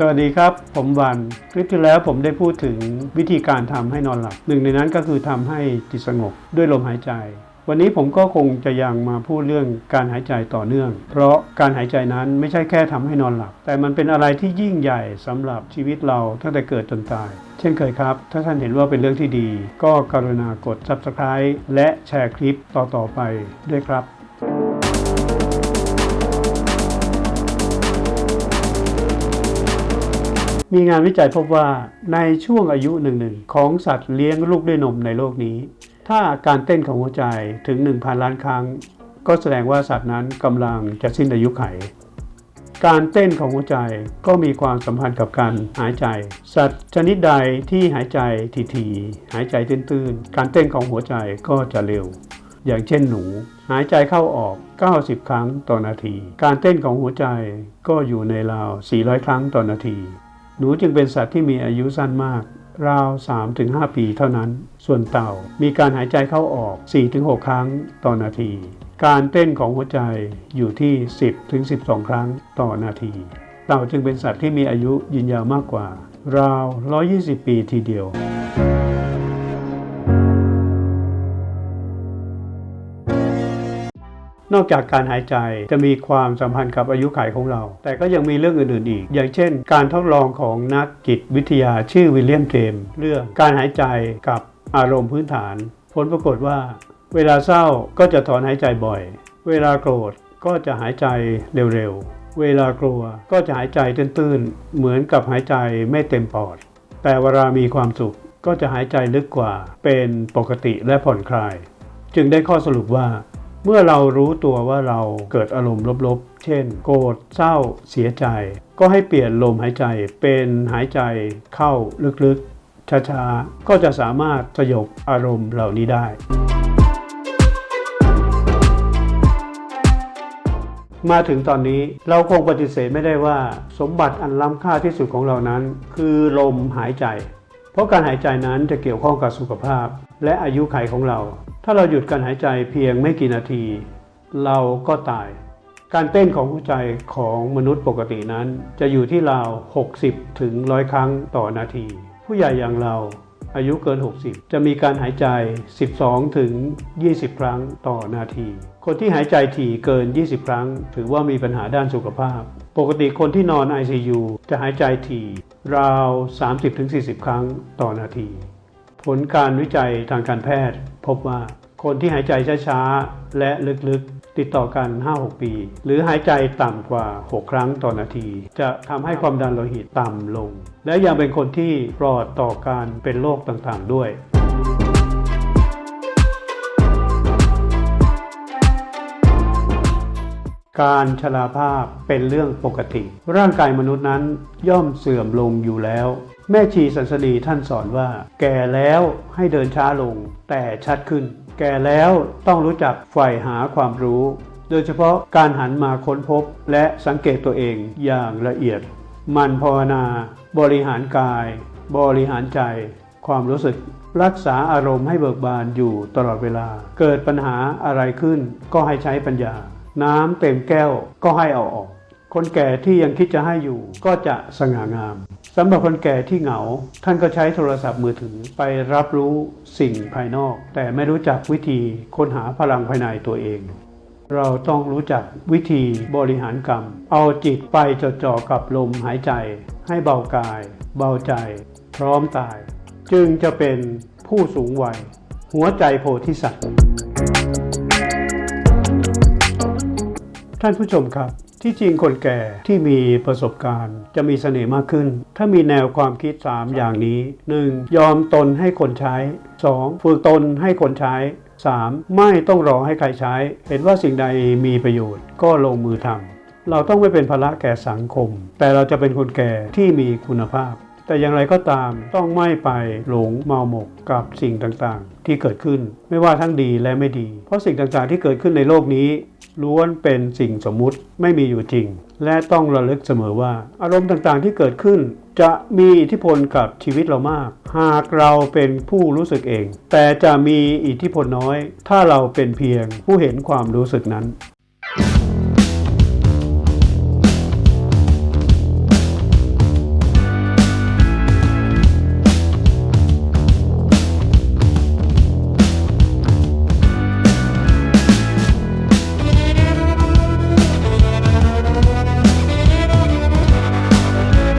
สวัสดีครับ ผมวันคลิปที่แล้วผมได้พูดถึงวิธีการทำให้นอนหลับ หนึ่งในนั้นก็คือทำให้จิตสงบด้วยลมหายใจ วันนี้ผมก็คงจะยังมาพูดเรื่องการหายใจต่อเนื่อง เพราะการหายใจนั้นไม่ใช่แค่ทำให้นอนหลับ แต่มันเป็นอะไรที่ยิ่งใหญ่สำหรับชีวิตเราตั้งแต่เกิดจนตาย เช่นเคยครับ ถ้าท่านเห็นว่าเป็นเรื่องที่ดี ก็กรุณากด subscribe และแชร์คลิปต่อๆไปด้วยครับ มีงานวิจัยพบว่าในช่วงอายุหนึ่งๆของสัตว์เลี้ยงลูกด้วยนมในโลกนี้ ถ้าการเต้นของหัวใจถึง 1,000 ล้านครั้ง ก็แสดงว่าสัตว์นั้นกำลังจะสิ้นอายุไข การเต้นของหัวใจก็มีความสัมพันธ์กับการหายใจ สัตว์ชนิดใดที่หายใจทีๆหายใจตื้นๆ การเต้นของหัวใจก็จะเร็ว อย่างเช่นหนูหายใจเข้าออก 90 ครั้งต่อนาที การเต้นของหัวใจก็อยู่ในราว 400 ครั้งต่อนาที หนูจึงเป็นสัตว์ที่มีอายุสั้นมาก ราว 3-5 ปีเท่านั้น ส่วนเต่ามีการหายใจเข้าออก 4-6 ครั้งต่อนาที การเต้นของหัวใจอยู่ที่ 10-12 ครั้งต่อนาที เต่าจึงเป็นสัตว์ที่มีอายุยืนยาวมากกว่า ราว 120 ปีทีเดียว นอกจากการหายใจจะมีความสัมพันธ์กับอายุขัยของเรา แต่ก็ยังมีเรื่องอื่นๆอีก อย่างเช่น การทดลองของนักจิตวิทยาชื่อวิลเลียมเจมเรื่องการหายใจกับอารมณ์พื้นฐาน ผลปรากฏว่า เวลาเศร้าก็จะถอนหายใจบ่อย เวลาโกรธก็จะหายใจเร็วๆ เวลากลัวก็จะหายใจตื้นๆ เหมือนกับหายใจไม่เต็มปอด แต่เวลามีความสุขก็จะหายใจลึกกว่า เป็นปกติและผ่อนคลาย จึงได้ข้อสรุปว่า เมื่อเรารู้ตัวว่าเราเกิดอารมณ์ลบๆ เช่น โกรธเศร้าเสียใจ ก็ให้เปลี่ยนลมหายใจเป็นหายใจเข้าลึกๆ ช้าๆ ก็จะสามารถสยบอารมณ์เหล่านี้ได้ มาถึงตอนนี้เราคงปฏิเสธไม่ได้ว่า สมบัติอันล้ำค่าที่สุดของเรานั้น คือลมหายใจ เพราะการหายใจนั้นจะเกี่ยวข้องกับสุขภาพ และอายุขัยของเรา ถ้าเราหยุดการหายใจเพียงไม่กี่นาที เราก็ตาย การเต้นของหัวใจของมนุษย์ปกตินั้น จะอยู่ที่ราว 60 ถึง100ครั้งต่อนาที ผู้ใหญ่อย่างเราอายุเกิน 60 จะมีการหายใจ 12 ถึง 20 ครั้งต่อนาที คนที่หายใจถี่เกิน 20 ครั้ง ถือว่ามีปัญหาด้านสุขภาพ ปกติคนที่นอน ICU จะหายใจถี่ราว 30-40 ครั้งต่อนาที ผลการวิจัยทางการแพทย์ พบว่าคนที่หายใจช้าๆ และลึกๆ ติดต่อกัน 5-6 ปี หรือหายใจต่ำกว่า 6 ครั้งต่อนาที จะทำให้ความดันโลหิตต่ำลง และยังเป็นคนที่ปลอดต่อการเป็นโรคต่างๆ ด้วยการชราภาพเป็นเรื่องปกติ ร่างกายมนุษย์นั้นย่อมเสื่อมลงอยู่แล้ว แม่ชีสันสนีท่านสอนว่า แก่แล้วให้เดินช้าลง แต่ชัดขึ้น แก่แล้วต้องรู้จักใฝ่หาความรู้ โดยเฉพาะการหันมาค้นพบและสังเกตตัวเองอย่างละเอียด มันภาวนา บริหารกาย บริหารใจ ความรู้สึก รักษาอารมณ์ให้เบิกบานอยู่ตลอดเวลา เกิดปัญหาอะไรขึ้นก็ให้ใช้ปัญญา น้ำเต็มแก้วก็ให้เอาออก คนแก่ที่ยังคิดจะให้อยู่ก็จะสง่างามสำหรับคนแก่ที่เหงา ท่านก็ใช้โทรศัพท์มือถือไปรับรู้สิ่งภายนอก แต่ไม่รู้จักวิธีค้นหาพลังภายในตัวเอง เราต้องรู้จักวิธีบริหารกรรม เอาจิตไปจดจ่อกับลมหายใจ ให้เบากาย เบาใจ พร้อมตาย จึงจะเป็นผู้สูงวัย หัวใจโพธิสัตว์ ท่านผู้ชมครับ ที่จริงคนแก่ที่มีประสบการณ์ จะมีเสน่ห์มากขึ้น ถ้ามีแนวความคิด 3 อย่างนี้ 1. ยอมตนให้คนใช้ 2. ฝึกตนให้คนใช้ 3. ไม่ต้องรอให้ใครใช้ เห็นว่าสิ่งใดมีประโยชน์ก็ลงมือทำเราต้องไม่เป็นภาระแก่สังคม แต่เราจะเป็นคนแก่ที่มีคุณภาพ แต่อย่างไรก็ตามต้องไม่ไปหลงเมาหมกกับสิ่งต่างๆ ที่เกิดขึ้นไม่ว่าทั้งดีและไม่ดี เพราะสิ่งต่างๆที่เกิดขึ้นในโลกนี้ล้วนเป็นสิ่งสมมุติไม่มีอยู่จริง และต้องระลึกเสมอว่า อารมณ์ต่างๆที่เกิดขึ้น จะมีอิทธิพลกับชีวิตเรามาก หากเราเป็นผู้รู้สึกเอง แต่จะมีอิทธิพลน้อย ถ้าเราเป็นเพียงผู้เห็นความรู้สึกนั้น